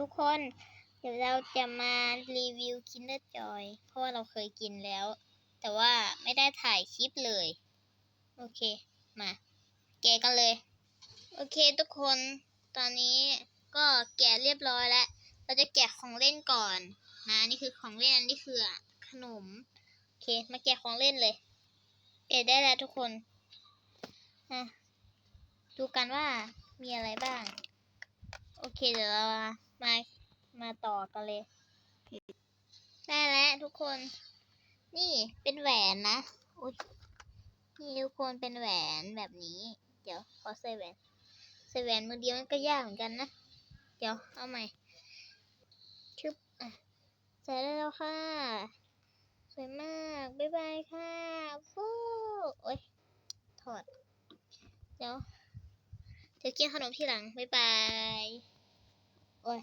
ทุกคน เดี๋ยวเราจะมารีวิว Kinder Joy เพราะว่าเราเคยกินแล้ว แต่ว่าไม่ได้ถ่ายคลิปเลย โอเค มาแกะกันเลย โอเคทุกคนตอนนี้ก็แกะเรียบร้อยแล้ว เราจะแกะของเล่นก่อนนะนี่คือของเล่นอันนี้คือขนม โอเค มาแกะของเล่นเลยแกะได้แล้วทุกคนอะดูกันว่ามีอะไรบ้าง โอเคเดี๋ยวเรา มา มาต่อกันเลย ได้แล้วทุกคน นี่เป็นแหวนนะ อุ๊ยนี่ทุกคนเป็นแหวนแบบนี้ เดี๋ยวขอใส่แหวน ใส่แหวนมือเดียวมันก็ยากเหมือนกันนะ เดี๋ยวเอาใหม่ ชึบอะใส่ได้แล้วค่ะ สวยมาก บ๊ายบายค่ะฟูโอ๊ยถอด เดี๋ยวเดี๋ยวกินขนมทีหลัง บ๊ายบาย โอ้ย